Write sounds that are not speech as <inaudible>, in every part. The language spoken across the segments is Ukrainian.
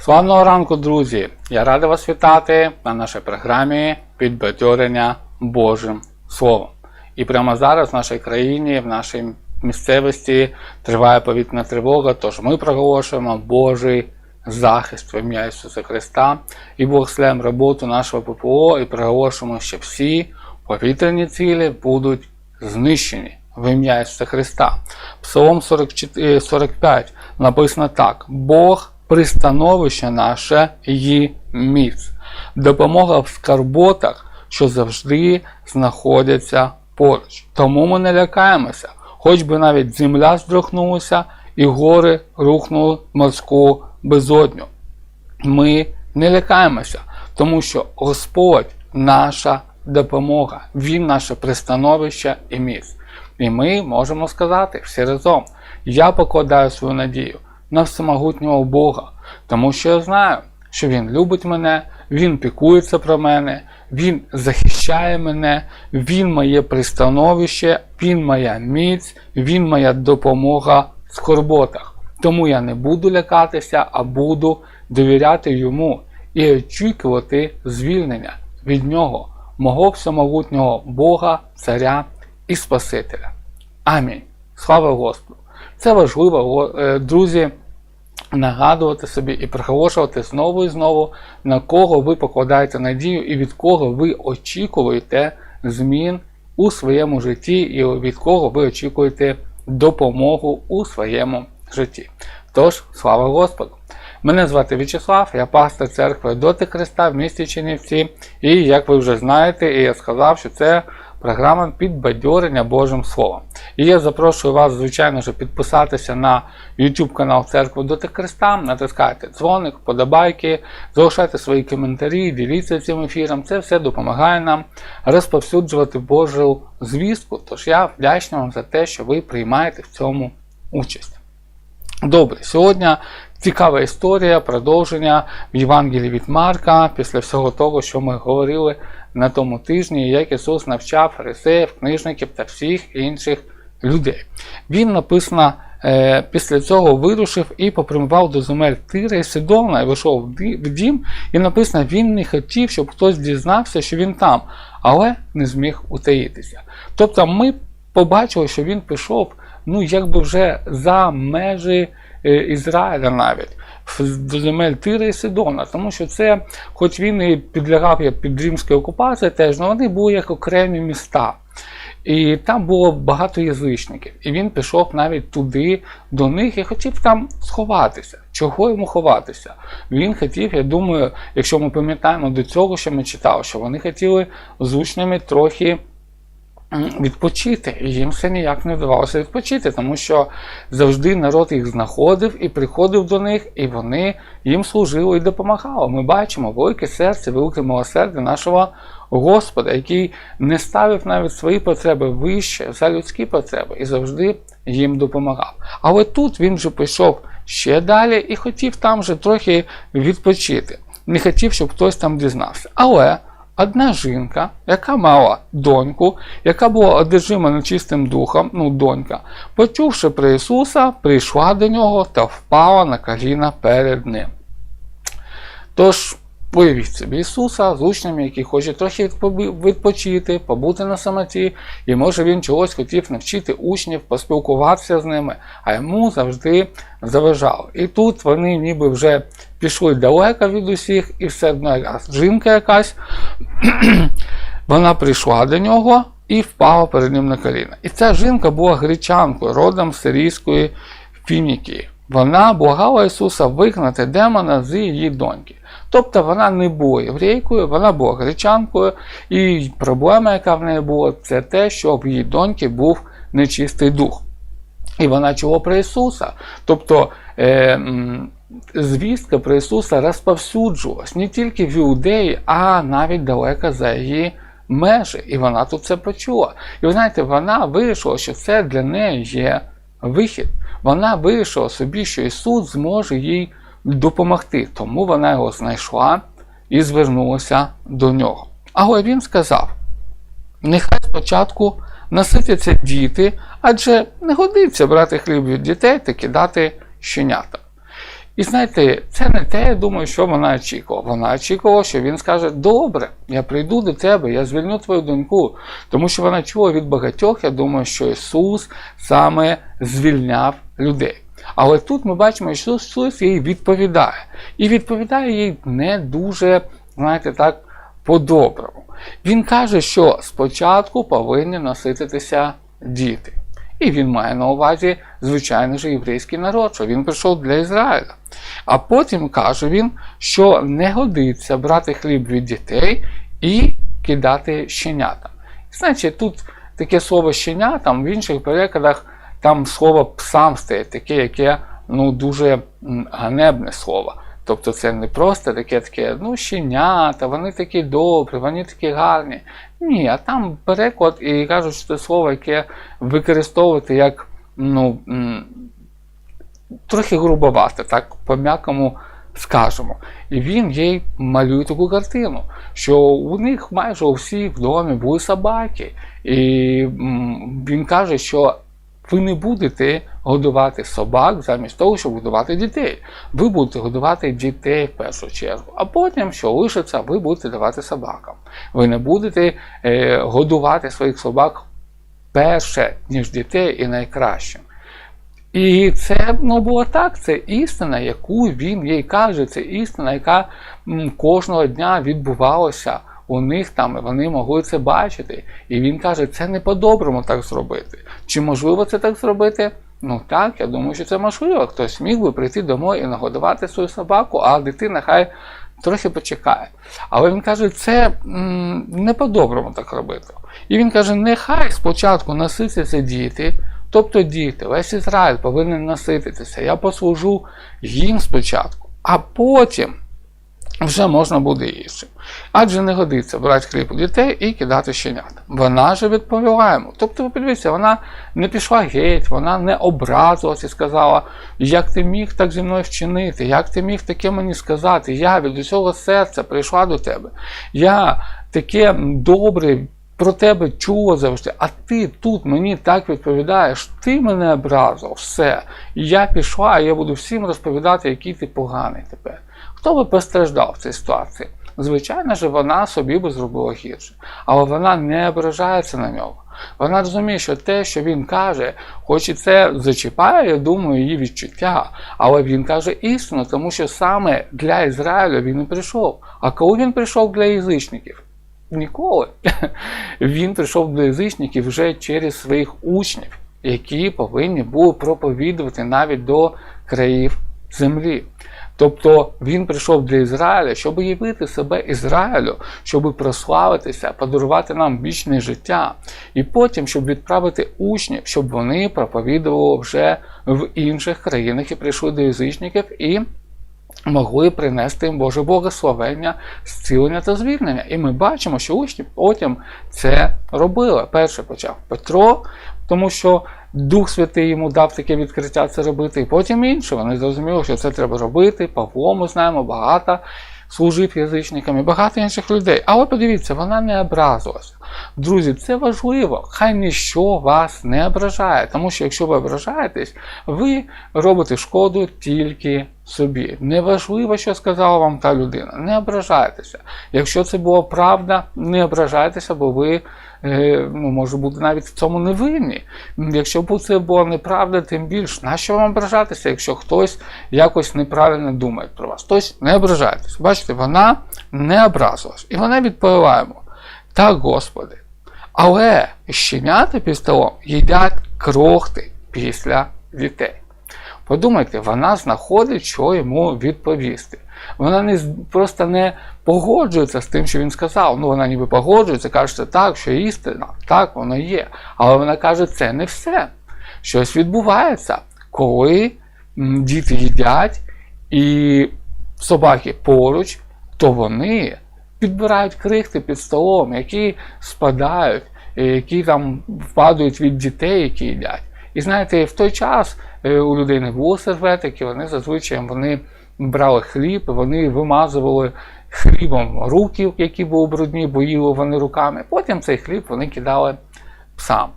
Славного ранку, друзі! Я радий вас вітати на нашій програмі підбадьорення Божим Словом. І прямо зараз в нашій країні, в нашій місцевості триває повітряна тривога, тож ми проголошуємо Божий захист в ім'я Ісуса Христа і Бог благословляємо роботу нашого ППО і проголошуємо, що всі повітряні цілі будуть знищені в ім'я Ісуса Христа. Псалом 44, 45 написано так: Бог пристановище наше і міць, допомога в скарботах, що завжди знаходяться поруч. Тому ми не лякаємося, хоч би навіть земля здрохнулася і гори рухнули морську безодню. Ми не лякаємося, тому що Господь наша допомога, Він наше пристановище і міць. І ми можемо сказати всі разом: я покладаю свою надію на всемогутнього Бога, тому що я знаю, що Він любить мене, Він пікується про мене, Він захищає мене, Він моє пристановище, Він моя міць, Він моя допомога в скорботах. Тому я не буду лякатися, а буду довіряти йому і очікувати звільнення від нього, мого всемогутнього Бога, Царя і Спасителя. Амінь. Слава Господу! Це важливо, е, друзі, нагадувати собі і приголошувати знову і знову, на кого ви покладаєте надію і від кого ви очікуєте змін у своєму житті, і від кого ви очікуєте допомогу у своєму житті. Тож, слава Господу! Мене звати В'ячеслав, я пастор церкви Доти Христа в місті Чернівці. І як ви вже знаєте, і я сказав, що це програма підбадьорення Божим Словом. І я запрошую вас, звичайно ж, підписатися на YouTube канал Церкви Доти Христа, натискайте дзвоник, подобайки, залишайте свої коментарі, діліться цим ефіром. Це все допомагає нам розповсюджувати Божу звістку. Тож я вдячний вам за те, що ви приймаєте в цьому участь. Добре, сьогодні цікава історія, продовження в Євангелії від Марка, після всього того, що ми говорили на тому тижні, як Ісус навчав фарисеїв, книжників та всіх інших людей. Він написано. е, Після цього вирушив і попрямував до земель Тира і Сидона, і вийшов в дім, і написано, він не хотів, щоб хтось дізнався, що він там, але не зміг утаїтися. Тобто ми побачили, що він пішов ну, якби вже за межі е, Ізраїля навіть. До земель Тира і Сидона, тому що це, хоч він і підлягав як під римській окупації, теж, але вони були як окремі міста. І там було багато язичників. І він пішов навіть туди до них і хотів там сховатися. Чого йому ховатися? Він хотів, я думаю, якщо ми пам'ятаємо до цього, що ми читали, що вони хотіли з учнями трохи відпочити. І їм все ніяк не вдавалося відпочити, тому що завжди народ їх знаходив і приходив до них, і вони їм служили і допомагали. Ми бачимо велике серце, велике милосердя нашого Господа, який не ставив навіть свої потреби вище за людські потреби і завжди їм допомагав. Але тут він вже пішов ще далі і хотів там вже трохи відпочити. Не хотів, щоб хтось там дізнався. Але одна жінка, яка мала доньку, яка була одержима нечистим духом, ну донька, почувши про Ісуса, прийшла до нього та впала на коліна перед ним. Тож, уявіть собі Ісуса з учнями, які хочуть трохи відпочити, побути на самоті, і може він чогось хотів навчити учнів, поспілкуватися з ними, а йому завжди заважали. І тут вони ніби вже пішли далеко від усіх, і все одно якась жінка якась, <clears throat> вона прийшла до нього і впала перед ним на коліна. І ця жінка була гречанкою, родом сирійської Фінікії. Вона благала Ісуса вигнати демона з її доньки. Тобто вона не була єврейкою, вона була гречанкою, і проблема, яка в неї була, це те, що в її доньки був нечистий дух. І вона чула про Ісуса. Тобто е, звістка про Ісуса розповсюджувалась не тільки в Іудеї, а навіть далеко за її межі. І вона тут це почула. І ви знаєте, вона вирішила, що це для неї є вихід. Вона вирішила собі, що Ісус зможе їй допомогти. Тому вона його знайшла і звернулася до нього. Але він сказав: нехай спочатку наситяться діти, адже не годиться брати хліб від дітей та кидати щенята. І знаєте, це не те, я думаю, що вона очікувала. Вона очікувала, що він скаже: Добре, я прийду до тебе, я звільню твою доньку. Тому що вона чула від багатьох, я думаю, що Ісус саме звільняв людей. Але тут ми бачимо, що Ісус їй відповідає. І відповідає їй не дуже, знаєте, так, по-доброму. Він каже, що спочатку повинні насититися діти. І він має на увазі, звичайно ж, єврейський народ, що він прийшов для Ізраїля. А потім каже він, що не годиться брати хліб від дітей і кидати щенятам. Значить, тут таке слово щенятам в інших перекладах там слово псам стоїть, таке, яке ну, дуже ганебне слово. Тобто це не просто таке, таке, ну, щенята, вони такі добрі, вони такі гарні. Ні, а там переклад і кажуть, що це слово, яке використовувати як ну, трохи грубовато, так по-м'якому скажемо. І він їй малює таку картину, що у них майже у всіх в домі були собаки. І він каже, що ви не будете годувати собак замість того, щоб годувати дітей. Ви будете годувати дітей в першу чергу, а потім, що лишиться, ви будете давати собакам. Ви не будете е, годувати своїх собак перше, ніж дітей, і найкраще. І це ну, було так, це істина, яку він їй каже, це істина, яка кожного дня відбувалася у них там, і вони могли це бачити. І він каже, це не по-доброму так зробити. Чи можливо це так зробити? Ну так, я думаю, що це можливо. Хтось міг би прийти домой і нагодувати свою собаку, а дитина хай трохи почекає. Але він каже, це м, не по-доброму так робити. І він каже, нехай спочатку наситяться діти. Тобто діти, весь Ізраїль повинен насититися. Я послужу їм спочатку, а потім вже можна буде їсти. Адже не годиться брати хліб у дітей і кидати щенят. Вона же відповіла йому. Тобто, ви подивіться, вона не пішла геть, вона не образилась і сказала, як ти міг так зі мною вчинити, як ти міг таке мені сказати, я від усього серця прийшла до тебе. Я таке добре про тебе чула завжди, а ти тут мені так відповідаєш, ти мене образив, все. І я пішла, і я буду всім розповідати, який ти поганий тепер. Хто би постраждав в цій ситуації? Звичайно ж, вона собі би зробила гірше, але вона не ображається на нього. Вона розуміє, що те, що він каже, хоч і це зачіпає, я думаю, її відчуття, але він каже істину, тому що саме для Ізраїля він і прийшов. А коли він прийшов для язичників? Ніколи. <laughs> Він прийшов до язичників вже через своїх учнів, які повинні були проповідувати навіть до країв землі. Тобто він прийшов для Ізраїля, щоб явити себе Ізраїлю, щоб прославитися, подарувати нам вічне життя, і потім, щоб відправити учнів, щоб вони проповідували вже в інших країнах і прийшли до язичників і могли принести їм Боже благословення, зцілення та звільнення. І ми бачимо, що учні потім це робили. Перше почав Петро, тому що Дух Святий йому дав таке відкриття це робити, і потім інше. Вони зрозуміли, що це треба робити. Павло ми знаємо багато. Служив язичникам і багато інших людей. Але подивіться, вона не образилася. Друзі, це важливо. Хай ніщо вас не ображає. Тому що якщо ви ображаєтесь, ви робите шкоду тільки собі. Неважливо, що сказала вам та людина. Не ображайтеся. Якщо це була правда, не ображайтеся, бо ви ну, може бути навіть в цьому не винні. Якщо б це була неправда, тим більше, нащо вам ображатися, якщо хтось якось неправильно думає про вас? Тобто не ображайтеся. Бачите, вона не образилась. І вона відповіла йому. Так, Господи. Але щенята під столом їдять крохти після дітей. Подумайте, вона знаходить, що йому відповісти. Вона не просто не погоджується з тим, що він сказав. Ну, вона ніби погоджується, каже, що так, що істина, так воно є. Але вона каже, це не все. Щось відбувається, коли діти їдять і собаки поруч, то вони підбирають крихти під столом, які спадають, е, які там впадають від дітей, які їдять. І знаєте, в той час е, у людей не було серветики, вони зазвичай вони брали хліб, вони вимазували хлібом руки, які були брудні, бо їли вони руками. Потім цей хліб вони кидали псам.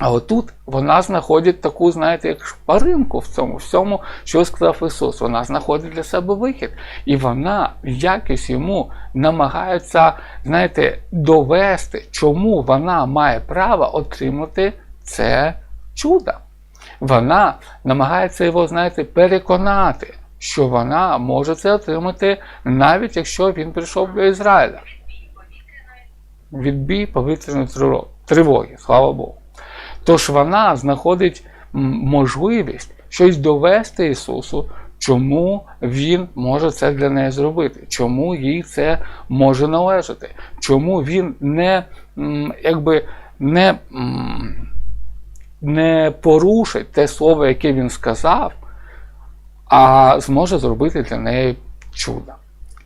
А отут вона знаходить таку, знаєте, як шпаринку в цьому всьому, що сказав Ісус. Вона знаходить для себе вихід. І вона якось йому намагається, знаєте, довести, чому вона має право отримати це чудо. Вона намагається його, знаєте, переконати, що вона може це отримати, навіть якщо він прийшов до Ізраїля. Відбій повітряної тривоги, слава Богу. Тож вона знаходить можливість щось довести Ісусу, чому Він може це для неї зробити, чому їй це може належати, чому він не якби не, не порушить те слово, яке він сказав, а зможе зробити для неї чудо.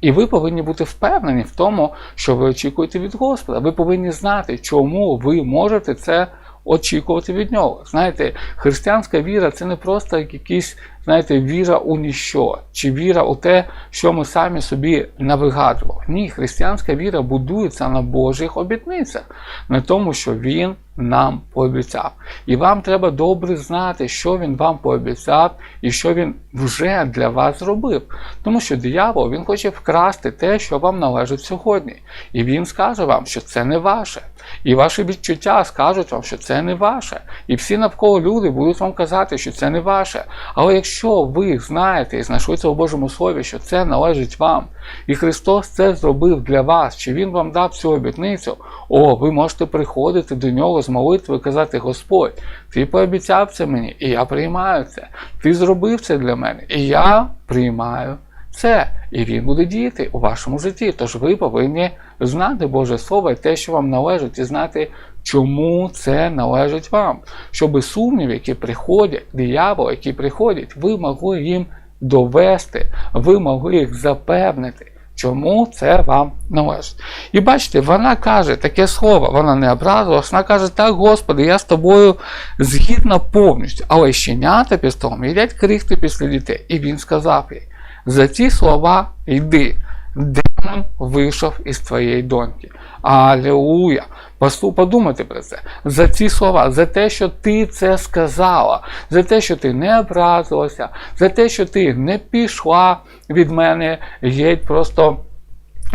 І ви повинні бути впевнені в тому, що ви очікуєте від Господа. Ви повинні знати, чому ви можете це очікувати від нього. Знаєте, християнська віра це не просто якийсь, знаєте, віра у ніщо, чи віра у те, що ми самі собі навигадували. Ні, християнська віра будується на Божих обітницях, на тому, що Він нам пообіцяв. І вам треба добре знати, що він вам пообіцяв і що він вже для вас зробив. Тому що диявол він хоче вкрасти те, що вам належить сьогодні. І він скаже вам, що це не ваше. І ваші відчуття скажуть вам, що це не ваше. І всі навколо люди будуть вам казати, що це не ваше. Але якщо ви знаєте і знайшли це у Божому Слові, що це належить вам, і Христос це зробив для вас, чи Він вам дав цю обітницю, о, ви можете приходити до нього з молитви і казати: Господь, ти пообіцяв це мені, і я приймаю це. Ти зробив це для мене, і я приймаю це. І він буде діяти у вашому житті. Тож ви повинні знати Боже Слово і те, що вам належить, і знати, чому це належить вам. Щоб сумніви, які приходять, диявол, які приходять, ви могли їм довести, ви могли їх запевнити. Чому це вам належить? І бачите, вона каже таке слово, вона не образилась, вона каже, так, Господи, я з тобою згідна повністю. Але щенята під столом їдять крихти після дітей. І він сказав їй: за ці слова йди, демон вийшов із твоєї доньки. Алілуя! Подумайте про це. За ці слова, за те, що ти це сказала, за те, що ти не образилася, за те, що ти не пішла від мене геть просто.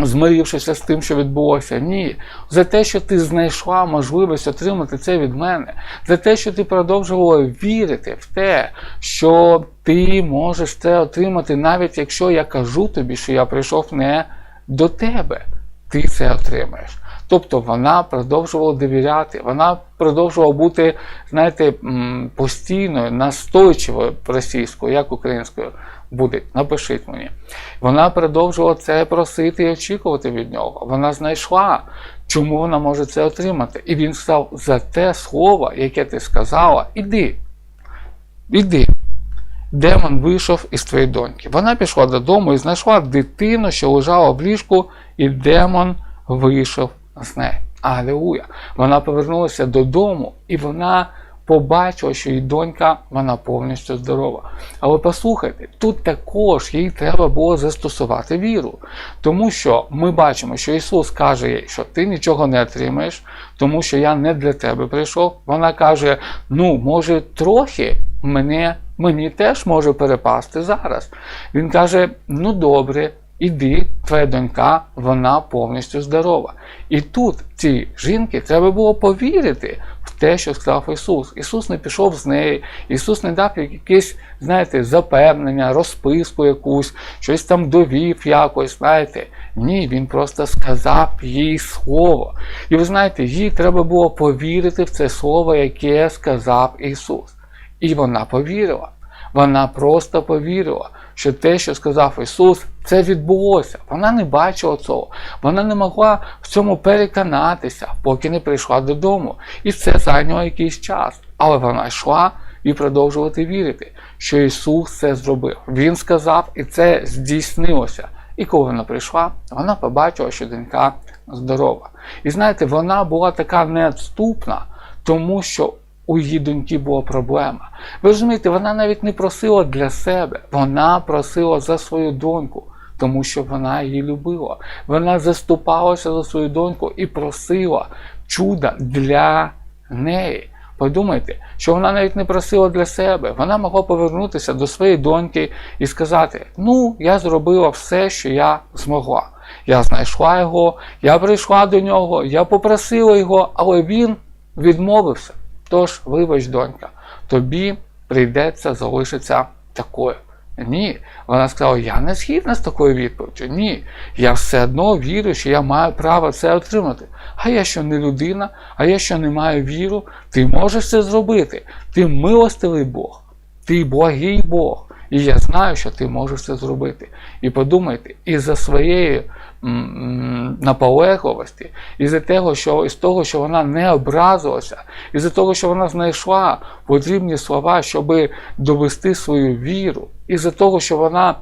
Змирившися з тим, що відбулося, ні. За те, що ти знайшла можливість отримати це від мене, за те, що ти продовжувала вірити в те, що ти можеш це отримати, навіть якщо я кажу тобі, що я прийшов не до тебе, ти це отримаєш. Тобто вона продовжувала довіряти, вона продовжувала бути, знаєте, постійною, настойчивою російською, як українською буде. Напишіть мені. Вона продовжувала це просити і очікувати від нього. Вона знайшла, чому вона може це отримати. І він сказав: за те слово, яке ти сказала, іди. Іди. Демон вийшов із твоєї доньки. Вона пішла додому і знайшла дитину, що лежала в ліжку, і демон вийшов з неї. Алілуя! Вона повернулася додому і вона побачила, що її донька вона повністю здорова. Але послухайте, тут також їй треба було застосувати віру. Тому що ми бачимо, що Ісус каже їй, що ти нічого не отримаєш, тому що я не для тебе прийшов. Вона каже: ну, може, трохи мене, мені теж може перепасти зараз. Він каже: ну добре. Іди, твоя донька, вона повністю здорова. І тут цій жінки треба було повірити в те, що сказав Ісус. Ісус не пішов з неї, Ісус не дав якесь, знаєте, запевнення, розписку якусь, щось там довів якось, знаєте. Ні, Він просто сказав їй слово. І ви знаєте, їй треба було повірити в це слово, яке сказав Ісус. І вона повірила. Вона просто повірила що те, що сказав Ісус, це відбулося. Вона не бачила цього. Вона не могла в цьому переконатися, поки не прийшла додому. І це зайняло якийсь час. Але вона йшла і продовжувати вірити, що Ісус це зробив. Він сказав, і це здійснилося. І коли вона прийшла, вона побачила, що донька здорова. І знаєте, вона була така неотступна, тому що у її доньки була проблема. Ви розумієте, вона навіть не просила для себе, вона просила за свою доньку, тому що вона її любила. Вона заступалася за свою доньку і просила чуда для неї. Подумайте, що вона навіть не просила для себе. Вона могла повернутися до своєї доньки і сказати: Ну, я зробила все, що я змогла. Я знайшла його, я прийшла до нього, я попросила його, але він відмовився. Тож, вибач, донька, тобі прийдеться залишитися такою. Ні, вона сказала, я не згідна з такою відповіддю. Ні, я все одно вірю, що я маю право це отримати. А я що не людина, а я що не маю віру, ти можеш це зробити. Ти милостивий Бог, ти благий Бог. І я знаю, що ти можеш це зробити. І подумайте, із за своєї наполегливості, із за того, що із того, що вона не образилася, із за того, що вона знайшла потрібні слова, щоб довести свою віру, із за того, що вона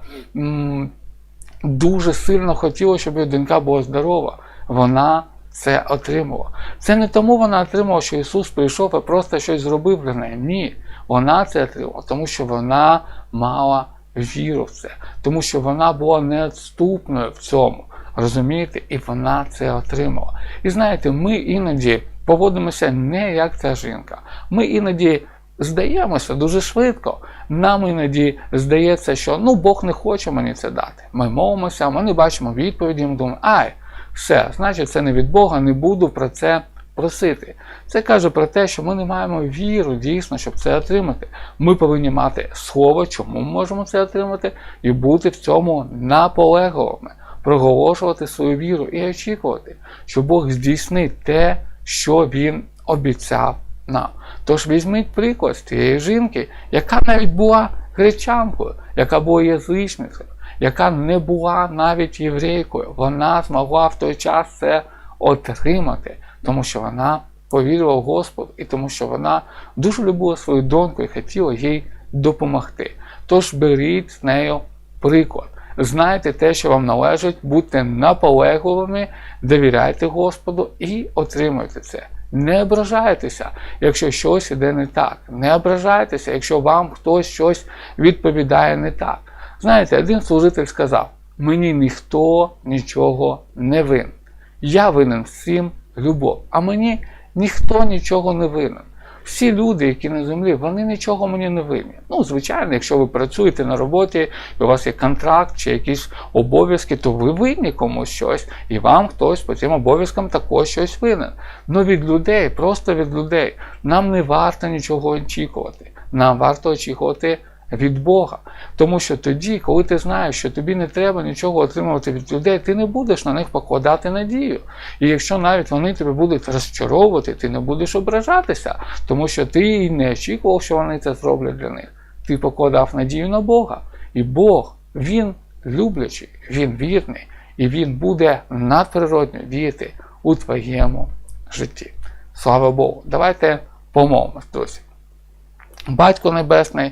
дуже сильно хотіла, щоб її донька була здорова, вона це отримала. Це не тому вона отримала, що Ісус прийшов і просто щось зробив для неї. Ні, вона це отримала, тому що вона мала віру в це, тому що вона була неотступною в цьому. Розумієте? І вона це отримала. І знаєте, ми іноді поводимося не як ця жінка. Ми іноді здаємося дуже швидко. Нам іноді здається, що ну Бог не хоче мені це дати. Ми молимося, ми не бачимо відповіді, ми думаємо, ай, все, значить, це не від Бога, не буду про це просити. Це каже про те, що ми не маємо віру дійсно, щоб це отримати. Ми повинні мати слово, чому ми можемо це отримати, і бути в цьому наполегливими, проголошувати свою віру і очікувати, що Бог здійснить те, що Він обіцяв нам. Тож візьміть приклад з тієї жінки, яка навіть була гречанкою, яка була язичницею, яка не була навіть єврейкою. Вона змогла в той час це отримати, тому що вона повірила в Господу і тому, що вона дуже любила свою доньку і хотіла їй допомогти. Тож беріть з нею приклад. Знайте те, що вам належить, будьте наполегливими, довіряйте Господу і отримуйте це. Не ображайтеся, якщо щось іде не так. Не ображайтеся, якщо вам хтось щось відповідає не так. Знаєте, один служитель сказав: мені ніхто нічого не винен. Я винен всім любов, а мені ніхто нічого не винен. Всі люди, які на землі, вони нічого мені не винні. Ну, звичайно, якщо ви працюєте на роботі, і у вас є контракт чи якісь обов'язки, то ви винні комусь щось, і вам хтось по цим обов'язкам також щось винен. Ну від людей, просто від людей, нам не варто нічого очікувати. Нам варто очікувати від Бога. Тому що тоді, коли ти знаєш, що тобі не треба нічого отримувати від людей, ти не будеш на них покладати надію. І якщо навіть вони тебе будуть розчаровувати, ти не будеш ображатися, тому що ти і не очікував, що вони це зроблять для них. Ти покладав надію на Бога. І Бог, Він люблячий, Він вірний, і Він буде надприродно діяти у твоєму житті. Слава Богу! Давайте помолимось, друзі. Батько Небесний.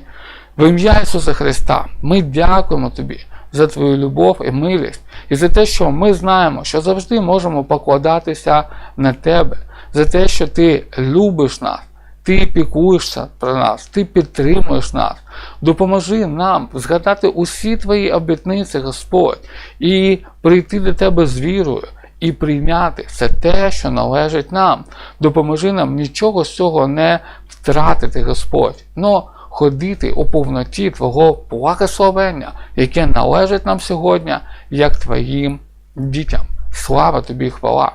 В ім'я Ісуса Христа ми дякуємо Тобі за Твою любов і милість, і за те, що ми знаємо, що завжди можемо покладатися на Тебе, за те, що Ти любиш нас, Ти пікуєшся про нас, Ти підтримуєш нас. Допоможи нам згадати усі Твої обітниці, Господь, і прийти до Тебе з вірою. І прийняти все те, що належить нам. Допоможи нам нічого з цього не втратити, Господь. Но ходити у повноті Твого благословення, яке належить нам сьогодні, як Твоїм дітям. Слава тобі хвала!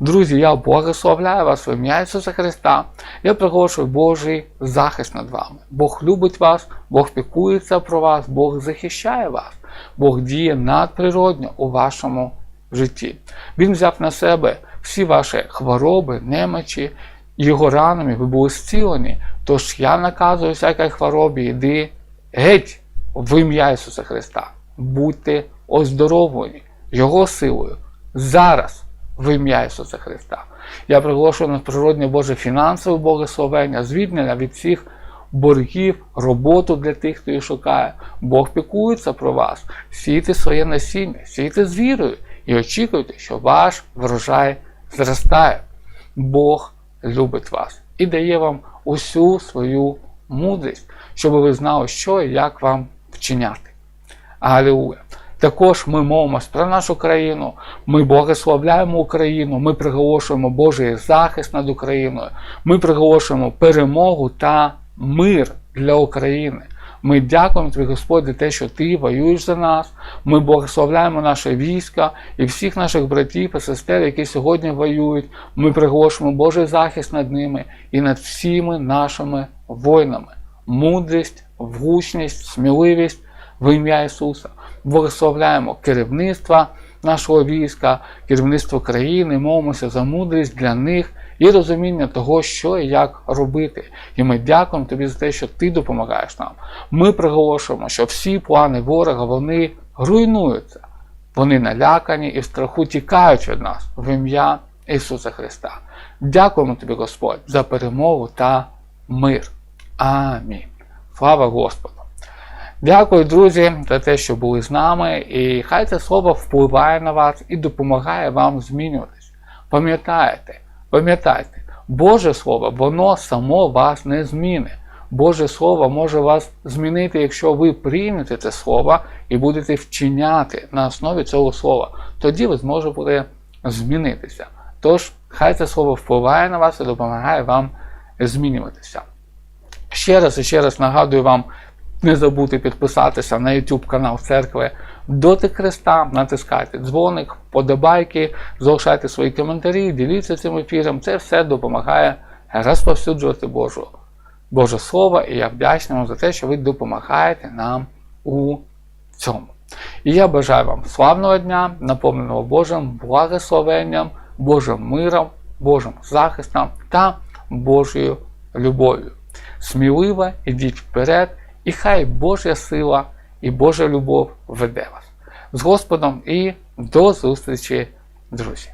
Друзі, я благословляю вас в ім'я Ісуса Христа. Я приголошую Божий захист над вами. Бог любить вас, Бог пікується про вас, Бог захищає вас, Бог діє надприродньо у вашому житті. Він взяв на себе всі ваші хвороби, немочі, його ранами ви були зцілені. Тож я наказую всякій хворобі, йди геть в ім'я Ісуса Христа. Будьте оздоровлені Його силою зараз в ім'я Ісуса Христа. Я приголошую на природне Боже фінансове благословення, звільнення від всіх боргів, роботу для тих, хто її шукає. Бог пікується про вас. Сійте своє насіння, сійте з вірою і очікуйте, що ваш врожай зростає. Бог любить вас і дає вам усю свою мудрість, щоб ви знали, що і як вам вчиняти. Алілуя! Також ми мовимось про нашу країну, ми благословляємо Україну, ми приголошуємо Божий захист над Україною, ми приголошуємо перемогу та мир для України. Ми дякуємо тобі, Господь, за те, що ти воюєш за нас. Ми благословляємо наше війська і всіх наших братів і сестер, які сьогодні воюють. Ми приголошуємо Божий захист над ними і над всіми нашими воїнами. Мудрість, влучність, сміливість в ім'я Ісуса. Благословляємо керівництва нашого війська, керівництво країни, мовимося за мудрість для них і розуміння того, що і як робити. І ми дякуємо тобі за те, що ти допомагаєш нам. Ми приголошуємо, що всі плани ворога вони руйнуються. Вони налякані і в страху тікають від нас в ім'я Ісуса Христа. Дякуємо тобі, Господь, за перемогу та мир. Амінь. Слава Господу! Дякую, друзі, за те, що були з нами, і хай це слово впливає на вас і допомагає вам змінюватись. Пам'ятайте, пам'ятайте, Боже Слово, воно само вас не змінить. Боже Слово може вас змінити, якщо ви приймете це слово і будете вчиняти на основі цього слова. Тоді ви зможете змінитися. Тож, хай це слово впливає на вас і допомагає вам змінюватися. Ще раз і ще раз нагадую вам не забудьте підписатися на YouTube канал церкви Дотик Христа, натискайте дзвоник, подобайки, залишайте свої коментарі, діліться цим ефіром. Це все допомагає розповсюджувати Божу, Боже Слово, і я вдячний вам за те, що ви допомагаєте нам у цьому. І я бажаю вам славного дня, наповненого Божим благословенням, Божим миром, Божим захистом та Божою любов'ю. Сміливо ідіть вперед, і хай Божа сила і Божа любов веде вас з Господом і до зустрічі, друзі!